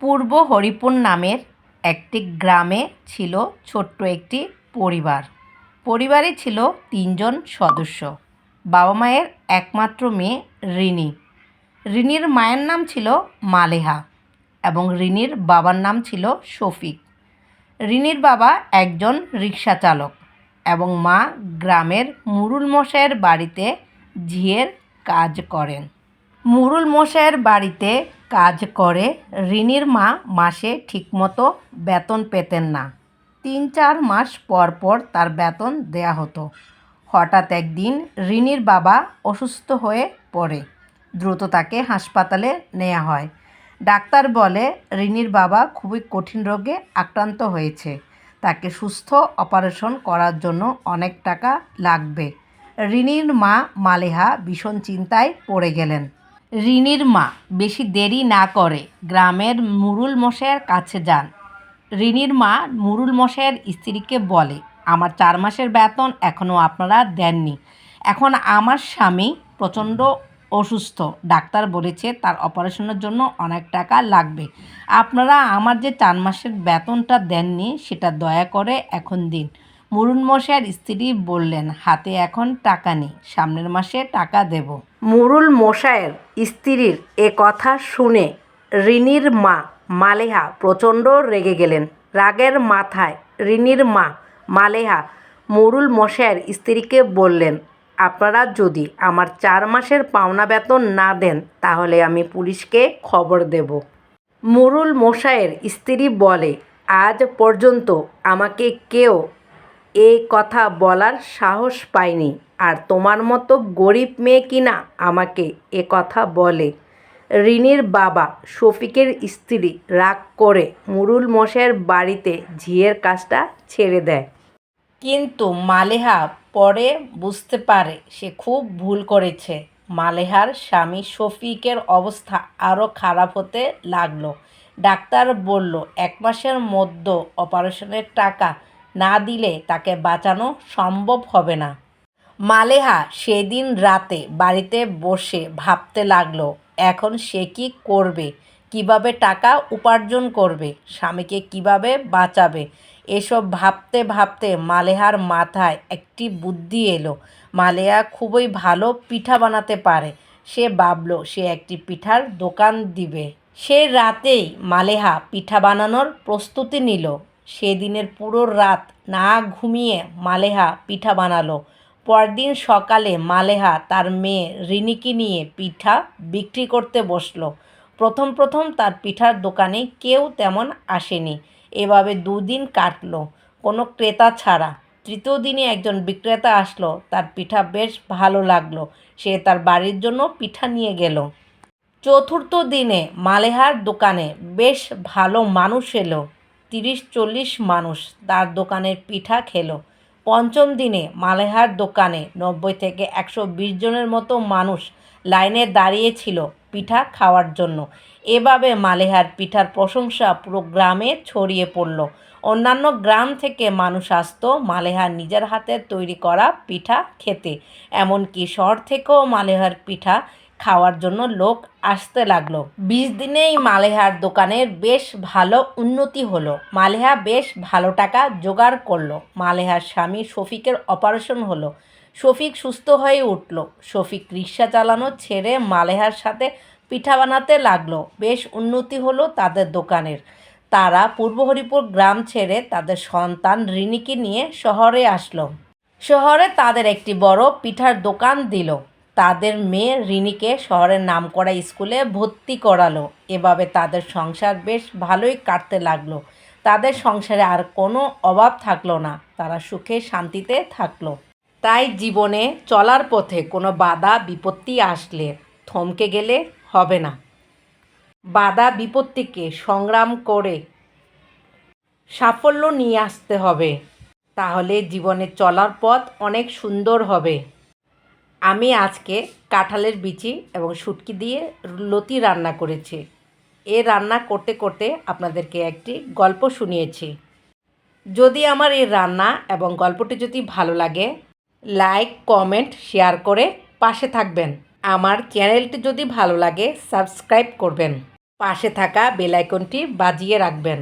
পূর্ব হরিপুর নামের একটি গ্রামে ছিল ছোট্ট একটি পরিবার। পরিবারে ছিল তিনজন সদস্য। বাবা মায়ের একমাত্র মেয়ে রিনি। রিনির মায়ের নাম ছিল মালেহা এবং রিনির বাবার নাম ছিল শফিক। রিনির বাবা একজন রিক্সা চালক এবং মা গ্রামের মুরুল মশাইয়ের বাড়িতে ঝিয়ের কাজ করেন। মুরুল মশাইয়ের বাড়িতে কাজ করে, রিনির মা মাসে ঠিকমতো বেতন পেতেন না। তিন চার মাস পর পর তার বেতন দেয়া হতো। হঠাৎ একদিন রিনির বাবা অসুস্থ হয়ে পড়ে। দ্রুত তাকে হাসপাতালে নেওয়া হয়। ডাক্তার বলে, রিনির বাবা খুবই কঠিন রোগে আক্রান্ত হয়েছে। তাকে সুস্থ অপারেশন করার জন্য অনেক টাকা লাগবে। রিনির মা মালেহা ভীষণ চিন্তায় পড়ে গেলেন। রিনির মা বেশি দেরি না করে গ্রামের মুরুল মশাইয়ের কাছে যান। রিনির মা মুরুল মশাইয়ের স্ত্রীকে বলে, আমার চার মাসের বেতন এখনও আপনারা দেননি। এখন আমার স্বামী প্রচণ্ড অসুস্থ। ডাক্তার বলেছে তার অপারেশনের জন্য অনেক টাকা লাগবে। আপনারা আমার যে চার মাসের বেতনটা দেননি, সেটা দয়া করে এখন দিন। মশাইয়ের স্ত্রী বললেন, হাতে এখন টাকা নেই, সামনের মাসে টাকা দেব। মুরুল মশাইয়ের স্ত্রীর এ কথা শুনে রিনির মা মালেহা প্রচণ্ড রেগে গেলেন। রাগের মাথায় রিনির মা মালেহা মুরুল মশাইয়ের স্ত্রীকে বললেন, আপনারা যদি আমার চার মাসের পাওনা বেতন না দেন, তাহলে আমি পুলিশকে খবর দেব। মুরুল মশাইয়ের স্ত্রী বলে, আজ পর্যন্ত আমাকে কেউ এই কথা বলার সাহস পায়নি আর তোমার মতো গরিব মেয়ে কিনা আমাকে এ কথা বলে? রিনির বাবা, শফিকের স্ত্রী, রাগ করে মুরুল মশাইয়ের বাড়িতে ঝিয়ের কাজটা ছেড়ে দেয়। কিন্তু মালেহা পরে বুঝতে পারে, সে খুব ভুল করেছে। মালেহার স্বামী শফিকের অবস্থা আরও খারাপ হতে লাগল। ডাক্তার বলল, এক মাসের মধ্যে অপারেশনের টাকা না দিলে তাকে বাঁচানো সম্ভব হবে না। মালেহা সেদিন রাতে বাড়িতে বসে ভাবতে লাগল, এখন সে কি করবে? কীভাবে টাকা উপার্জন করবে? স্বামীকে কীভাবে বাঁচাবে? এসব ভাবতে ভাবতে মালেহার মাথায় একটি বুদ্ধি এলো। মালেহা খুবই ভালো পিঠা বানাতে পারে। সে ভাবলো, সে একটি পিঠার দোকান দিবে। সে রাতেই মালেহা পিঠা বানানোর প্রস্তুতি নিল। সেদিনের পুরো রাত না ঘুমিয়ে মালেহা পিঠা বানালো। পরদিন সকালে মালেহা তার মেয়ে রিনিকে নিয়ে পিঠা বিক্রি করতে বসল। প্রথম প্রথম তার পিঠার দোকানে কেউ তেমন আসেনি। এভাবে দুদিন কাটলো, কোনো ক্রেতা ছাড়া। তৃতীয় দিনে একজন বিক্রেতা আসলো, তার পিঠা বেশ ভালো লাগল। সে তার বাড়ির জন্য পিঠা নিয়ে গেল। চতুর্থ দিনে মালেহার দোকানে বেশ ভালো মানুষ এলো। তিরিশ চল্লিশ মানুষ তার দোকানের পিঠা খেলো। পঞ্চম দিনে মালেহার দোকানে নব্বই থেকে একশো বিশ জনের মতো মানুষ লাইনে দাঁড়িয়েছিল পিঠা খাওয়ার জন্য। এভাবে মালেহার পিঠার প্রশংসা পুরো গ্রামে ছড়িয়ে পড়ল। অন্যান্য গ্রাম থেকে মানুষ আসতো মালেহার নিজের হাতে তৈরি করা পিঠা খেতে। এমনকি শহর থেকেও মালেহার পিঠা খাওয়ার জন্য লোক আসতে লাগল। বিশ দিনেই মালেহার দোকানের বেশ ভালো উন্নতি হলো। মালেহা বেশ ভালো টাকা জোগাড় করল। মালেহার স্বামী শফিকের অপারেশন হলো। শফিক সুস্থ হয়ে উঠল। শফিক রিক্সা চালানো ছেড়ে মালেহার সাথে পিঠা বানাতে লাগল। বেশ উন্নতি হলো তাদের দোকানের। তারা পূর্ব হরিপুর গ্রাম ছেড়ে তাদের সন্তান রিনিকে নিয়ে শহরে আসলো। শহরে তাদের একটি বড় পিঠার দোকান দিল। তাদের মেয়ে রিনিকে শহরের নামকরা স্কুলে ভর্তি করালো। এভাবে তাদের সংসার বেশ ভালোই কাটতে লাগল। তাদের সংসারে আর কোনো অভাব থাকল না। তারা সুখে শান্তিতে থাকল। তাই জীবনে চলার পথে কোনো বাধা বিপত্তি আসলে থমকে গেলে হবে না। বাধা বিপত্তিকে সংগ্রাম করে সাফল্য নিয়ে আসতে হবে। তাহলে জীবনে চলার পথ অনেক সুন্দর হবে। আমি আজকে কাঁঠালের বিচি এবং শুটকি দিয়ে লতি রান্না করেছি। এ রান্না করতে করতে আপনাদেরকে একটি গল্প শুনিয়েছি। যদি আমার এই রান্না এবং গল্পটি যদি ভালো লাগে, লাইক, কমেন্ট, শেয়ার করে পাশে থাকবেন। আমার চ্যানেলটি যদি ভালো লাগে, সাবস্ক্রাইব করবেন। পাশে থাকা বেলাইকনটি বাজিয়ে রাখবেন।